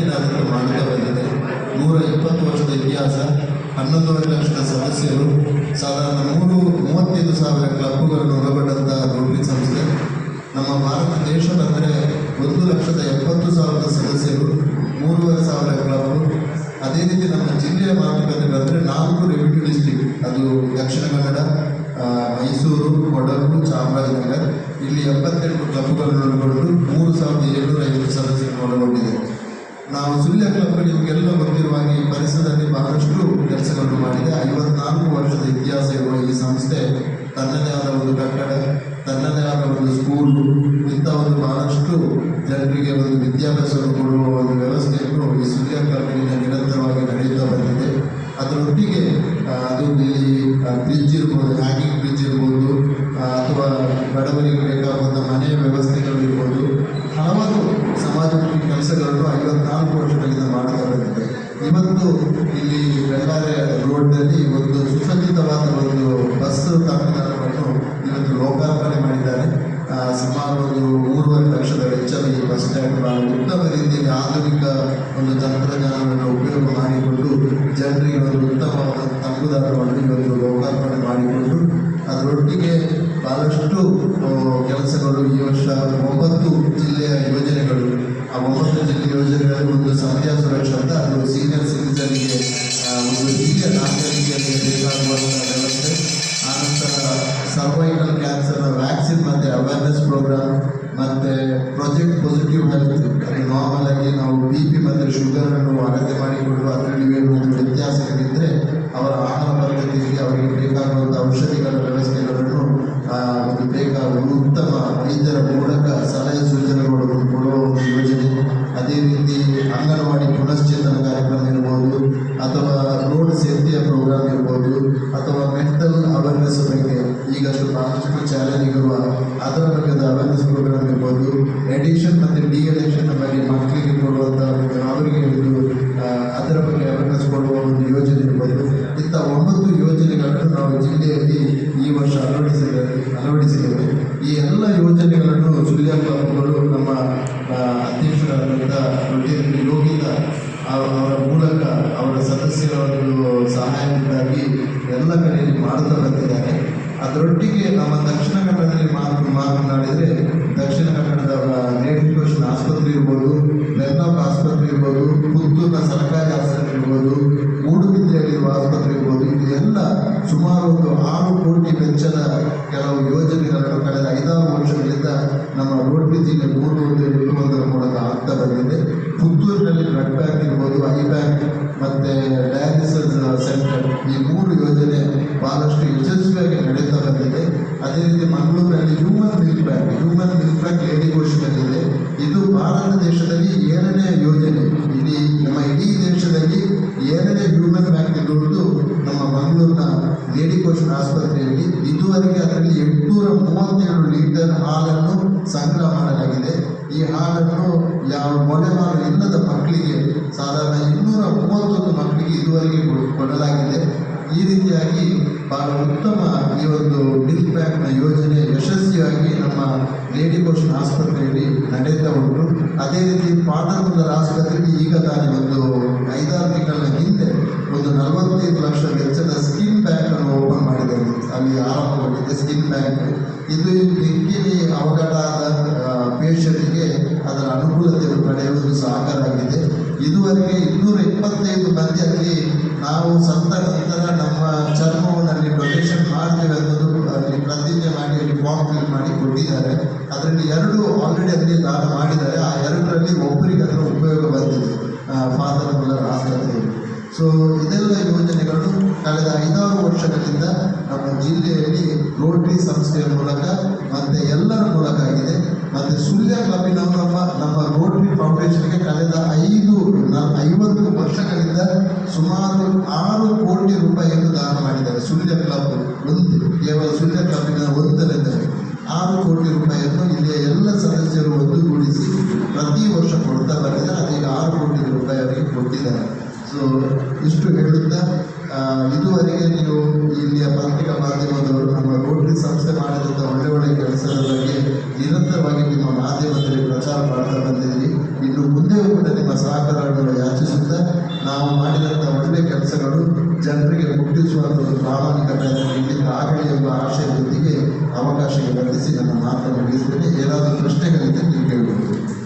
ಗಟ್ಟಿನಾದಂತೆ ಮಾಡುತ್ತಾ ಬಂದಿದೆ ನೂರ ಇಪ್ಪತ್ತು ವರ್ಷದ ಇತಿಹಾಸ. ಹನ್ನೊಂದುವರೆ ಲಕ್ಷದ ಸದಸ್ಯರು. ಸಾಧಾರಣ ಮೂರು, ಮೂವತ್ತೈದು ಸಾವಿರ ಕ್ಲಬ್ಗಳನ್ನು ಒಳಗೊಂಡಂತಹ ರೋಟರಿ ಸಂಸ್ಥೆ. ನಮ್ಮ ಭಾರತ ದೇಶದಂದರೆ ಒಂದು ಲಕ್ಷದ ಎಪ್ಪತ್ತು ಸಾವಿರದ ಸದಸ್ಯರು, ಮೂರುವರೆ ಸಾವಿರ ಕ್ಲಬ್. ಅದೇ ರೀತಿ ನಮ್ಮ ಜಿಲ್ಲೆಯ ಮಾತುಕತೆ ಬಂದರೆ ನಾಲ್ಕು ರೆವಿನ್ಯೂ ಡಿಸ್ಟಿಕ್. ಅದು ದಕ್ಷಿಣ ಕನ್ನಡ ಮೈಸೂರು, ಕೊಡಗು, ಚಾಮರಾಜನಗರ. ಇಲ್ಲಿ ಎಪ್ಪತ್ತೆಂಟು ಕ್ಲಬ್ಗಳನ್ನು ಒಳಗೊಂಡು ಮೂರು ಸಾವಿರದ ಏಳ್ನೂರ ಐವತ್ತು ಸದಸ್ಯರು ಒಳಗೊಂಡಿದೆ. ನಾವು ಸುಳ್ಯ ಕ್ಲಬ್ ನಿಮಗೆಲ್ಲ ಗೊತ್ತಿರುವ ಹಾಗೆ ಪರಿಸರದಲ್ಲಿ ಬಹಳಷ್ಟು ಕೆಲಸಗಳನ್ನು ಮಾಡಿದೆ. ಐವತ್ನಾಲ್ಕು ವರ್ಷದ ಇತಿಹಾಸ ಇರುವ ಈ ಸಂಸ್ಥೆ ತನ್ನದೇ ಆದ ಒಂದು ಕಟ್ಟಡ, ತನ್ನದೇ ಆದ ಒಂದು ಸ್ಕೂಲು ಇಂಥ ಒಂದು ಬಹಳಷ್ಟು ಜನರಿಗೆ ಒಂದು ವಿದ್ಯಾಭ್ಯಾಸವನ್ನು ಕೊಡುವ ಒಂದು ವ್ಯವಸ್ಥೆಯನ್ನು ಈ ಸುಳ್ಯ ಕ್ಲಬ್ನಿಂದ ನಿರಂತರವಾಗಿ ನಡೆಯುತ್ತಾ ಬಂದಿದೆ. ಅದರೊಟ್ಟಿಗೆ ಅದೊಂದು ಅದು ಇಲ್ಲಿ ಬ್ರಿಡ್ಜ್ ಇರ್ಬೋದು ಹ್ಯಾಂಗಿಂಗ್ ಬ್ರಿಡ್ಜ್ ಇರ್ಬೋದು ಆ, ಅಥವಾ ಬಡವರಿಗೆ ಬೇಕಾಗುವಂಥ ಮನೆಯ ವ್ಯವಸ್ಥೆಗಳು ಇರ್ಬೋದು ಹಲವಾರು ಸಮಾಜಮುಖಿ ಕೆಲಸಗಳನ್ನು ಐವತ್ನಾಲ್ಕು ವರ್ಷಗಳಿಂದ ಮಾಡುತ್ತಾ ಬಂದಿದೆ ಇವತ್ತು ಇಲ್ಲಿ ಬೆಳ್ಳಾರೆ ರೋಡ್ನಲ್ಲಿ ಒಂದು ಸುಸಜ್ಜಿತವಾದ ಒಂದು ಬಸ್ ಟರ್ಮಿನಲ್ವನ್ನು ಇವತ್ತು ಲೋಕಾರ್ಪಣೆ ಮಾಡಿದ್ದಾರೆ ಆ, ಸುಮಾರು ಒಂದು ಮೂರುವರೆ ಲಕ್ಷದ ವೆಚ್ಚದ ಈ ಬಸ್ ಸ್ಟ್ಯಾಂಡ್ ಬಹಳ ಉತ್ತಮ ರೀತಿಯಲ್ಲಿ ಆಧುನಿಕ ಒಂದು ತಂತ್ರಜ್ಞಾನವನ್ನು ಉಪಯೋಗ ಮಾಡಿಕೊಂಡು ಜನರಿಗೆ ಒಂದು ಉತ್ತಮವಾದ ತಂಗುದಾರವನ್ನು ಇವತ್ತು ಲೋಕಾರ್ಪಣೆ ಮಾಡಿಕೊಂಡು ಅದರೊಟ್ಟಿಗೆ ಬಹಳಷ್ಟು ಕೆಲಸಗಳು ಈ ವರ್ಷ ಒಂಬತ್ತು ಜಿಲ್ಲೆಯ ಯೋಜನೆಗಳು. ಆ ಒಂಬತ್ತು ಜಿಲ್ಲೆ ಯೋಜನೆಗಳಲ್ಲಿ ಒಂದು ಸಂಧ್ಯಾ ಸುರಕ್ಷಾ ಅಂತ ಅದು ಸೀನಿಯರ್ ಸಿಟಿಸನ್ಗೆ ಒಂದು ಹಿರಿಯ ನಾಗರಿಕರಿಗೆ ಬೇಕಾಗುವಂಥ ವ್ಯವಸ್ಥೆ. ಆನಂತರ ಸರ್ವೈಕಲ್ ಕ್ಯಾನ್ಸರ್ನ ವ್ಯಾಕ್ಸಿನ್ ಮತ್ತು ಅವೇರ್ನೆಸ್ ಪ್ರೋಗ್ರಾಮ್ ಮತ್ತು ಪ್ರಾಜೆಕ್ಟ್ ಪಾಸಿಟಿವ್ ಹೆಲ್ತ್ ನಾರ್ಮಲ್ ಆಗಿ ನಾವು ಬಿ ಪಿ ಮತ್ತು ಶುಗರನ್ನು ಅಗತ್ಯ ಮಾಡಿಕೊಂಡು ಅದರಲ್ಲಿ ಬಗ್ಗೆ ಈಗಷ್ಟು ಚಾಲೆಂಜ್ ಇರುವ ಅದರ ಬಗ್ಗೆ ಅವೇರ್ನೆಸ್ ಪ್ರೋಗ್ರಾಮ್ ಇರ್ಬೋದು ಎಡಿಕ್ಷನ್ ಮತ್ತು ಡಿ ಎಡಿಕ್ಷನ್ ಬಗ್ಗೆ ಮಕ್ಕಳಿಗೆ ಕೊಡುವಂಥ ಅವರಿಗೆ ಒಂದು ಅದರ ಬಗ್ಗೆ ಅವೇರ್ನೆಸ್ ಕೊಡುವ ಒಂದು ಯೋಜನೆ ಇರ್ಬೋದು. ಇಂಥ ಒಂಬತ್ತು ಯೋಜನೆಗಳನ್ನು ನಾವು ಜಿಲ್ಲೆಯಲ್ಲಿ ಈ ವರ್ಷ ಅಳವಡಿಸಿದ್ದೇವೆ ಅಳವಡಿಸಿದ್ದೇವೆ. ಈ ಎಲ್ಲ ಯೋಜನೆಗಳನ್ನು ಸುಲಿಯಪ್ಪಗಳು ನಮ್ಮ ಅಧ್ಯಕ್ಷರಾದಂಥ ಯೋಗಿತ ಅವರ ಮೂಲಕ ಅವರ ಸದಸ್ಯರ ಒಂದು ಸಹಾಯದಿಂದಾಗಿ ಎಲ್ಲ ಕಡೆಯಲ್ಲಿ ಮಾಡುತ್ತಾ ರೋಟರಿ ಜಿಲ್ಲೆ ಮೂರು ಇಟ್ಟುವುದರ ಮೂಲಕ ಆಗ್ತಾ ಬಂದಿದೆ. ಪುತ್ತೂರಿನಲ್ಲಿ ಬ್ಯಾಂಕ್ ಇರ್ಬೋದು, ಐ ಬ್ಯಾಂಕ್ ಮತ್ತು ಡಯಾಲಿಸಿಸ್ ಸೆಂಟರ್ ಈ ಮೂರು ಯೋಜನೆ ಬಹಳಷ್ಟು ಯಶಸ್ವಿಯಾಗಿ ನಡೀತಾ ಬಂದಿದೆ. ಅದೇ ರೀತಿ ಮಂಗಳೂರಿನಲ್ಲಿ human milk bank, human milk bank lady ಘೋಷಿಸಲಿದೆ ಇದು ಭಾರತ ದೇಶದಲ್ಲಿ ಏಳನೇ ಯೋಜನೆ. ಇಡೀ ನಮ್ಮ ಇಡೀ ದೇಶದಲ್ಲಿ ಏಳನೇ ಹ್ಯೂಮನ್ ಬ್ಯಾಂಕ್ ಇರುವುದು ನಮ್ಮ ಮಂಗಳೂರಿನ ಲೇಡಿ ಕೋಶನ್ ಆಸ್ಪತ್ರೆಯಲ್ಲಿ ಇದುವರೆಗೆ ಅದರಲ್ಲಿ ಎಂಟುನೂರ ಮೂವತ್ತೇಳು ಲೀಟರ್ ಹಾಲನ್ನು ಸಂಗ್ರಹ ಮಾಡಲಾಗಿದೆ. ಈ ಹಾಲನ್ನು ಯಾವ ಮೌಲ್ಯಮಾನ ಇಲ್ಲದ ಮಕ್ಕಳಿಗೆ, ಸಾಧಾರಣ ಇನ್ನೂರ ಮೂವತ್ತೊಂದು ಮಕ್ಕಳಿಗೆ ಇದುವರೆಗೆ ಕೊಡ್- ಕೊಡಲಾಗಿದೆ. ಈ ರೀತಿಯಾಗಿ ಬಹಳ ಉತ್ತಮ ಈ ಒಂದು ಮಿಲ್ಕ್ ಬ್ಯಾಂಕ್ನ ಯೋಜನೆ ಯಶಸ್ವಿಯಾಗಿ ನಮ್ಮ ಲೇಡಿ ಕೋಶನ್ ಆಸ್ಪತ್ರೆಯಲ್ಲಿ ನಡೆಯುತ್ತಾ ಉಂಟು. ಅದೇ ರೀತಿ ಪಾಂಡವರ ಆಸ್ಪತ್ರೆಯಲ್ಲಿ ಈಗ ತಾನೇ ಒಂದು ಐದಾರು ತಿಂಗಳ ಹಿಂದೆ ಒಂದು ನಲವತ್ತೈದು ಲಕ್ಷ ವೆಚ್ಚದ ಸ್ಕಿನ್ ಬ್ಯಾಂಕನ್ನು ಓಪನ್ ಮಾಡಿದ್ದಾರೆ. ಅಲ್ಲಿ ಆರಂಭಗೊಂಡಿದೆ ಸ್ಕಿನ್ ಬ್ಯಾಂಕ್ ಇದು ಇದುವರೆಗೆ ಇನ್ನೂರ ಇಪ್ಪತ್ತೈದು ಮಂದಿ ಅಲ್ಲಿ ನಾವು ಸಂತ ನಂತರ ನಮ್ಮ ಚರ್ಮವನ್ನು ಡೊನೇಷನ್ ಮಾಡ್ತೇವೆ ಅನ್ನೋದು ಅಲ್ಲಿ ಪ್ರತಿಜ್ಞೆ ಮಾಡಿ, ಅಲ್ಲಿ ಫಾರ್ಮ್ ಫಿಲ್ ಮಾಡಿ ಕೊಟ್ಟಿದ್ದಾರೆ. ಅದರಲ್ಲಿ ಎರಡು ಆಲ್ರೆಡಿ ಅಲ್ಲಿ ದಾನ ಮಾಡಿದ್ದಾರೆ. ಆ ಎರಡರಲ್ಲಿ ಒಬ್ಬರಿಗೆ ಅದರ ಉಪಯೋಗ ಬಂದಿದೆ. ಫಾದರ್ ಮುಲ್ಲರ್ ಆಸ್ಪತ್ರೆಯಲ್ಲಿ. ಸೊ ಇದೆಲ್ಲ ಯೋಜನೆಗಳು ಕಳೆದ ಐದಾರು ವರ್ಷಗಳಿಂದ ನಮ್ಮ ಜಿಲ್ಲೆಯಲ್ಲಿ ರೋಟರಿ ಸಂಸ್ಥೆಯ ಮೂಲಕ ಸುಮಾರು ಆರು ಕೋಟಿ ರೂಪಾಯಿಯನ್ನು ದಾನ ಮಾಡಿದ್ದಾರೆ. ಸುಳ್ಯ ಕ್ಲಬ್ ಒಂದು ಕೇವಲ ಸುಳ್ಯ ಕ್ಲಬ್ನ ಒಂದರೆಂದರೆ ಆರು ಕೋಟಿ ರೂಪಾಯಿಯನ್ನು ಇಲ್ಲಿಯ ಎಲ್ಲ ಸದಸ್ಯರು ಒಂದುಗೂಡಿಸಿ ಪ್ರತಿ ವರ್ಷ ಕೊಡ್ತಾ ಬಂದಿದ್ದಾರೆ. ಅದೀಗ ಆರು ಕೋಟಿ ರೂಪಾಯಿ ಅವರಿಗೆ ಕೊಟ್ಟಿದ್ದಾರೆ. ಸೊ ಇಷ್ಟು ಹೇಳುತ್ತಾ ಇದುವರೆಗೆ ನೀವು ಇಲ್ಲಿಯ ಪತ್ರಿಕಾ ಮಾಧ್ಯಮದವರು ನಮ್ಮ ರೋಟರಿ ಸಂಸ್ಥೆ ಮಾಡಿದಂಥ ಜನರಿಗೆ ಮುಟ್ಟಿಸುವಂಥ ಒಂದು ಪ್ರಾಮಾಣಿಕತೆಯನ್ನು ನೀಡಲಿಕ್ಕೆ ಆಗಲಿ ಎಂಬ ಆಶಯದೊಂದಿಗೆ ಅವಕಾಶ ಕಲ್ಪಿಸಿ ನನ್ನ ಮಾತನ್ನು ಮುಗಿಸ್ತೇನೆ ಏನಾದರೂ ಪ್ರಶ್ನೆಗಳಿದ್ದರೆ ನೀವು ಕೇಳಬಹುದು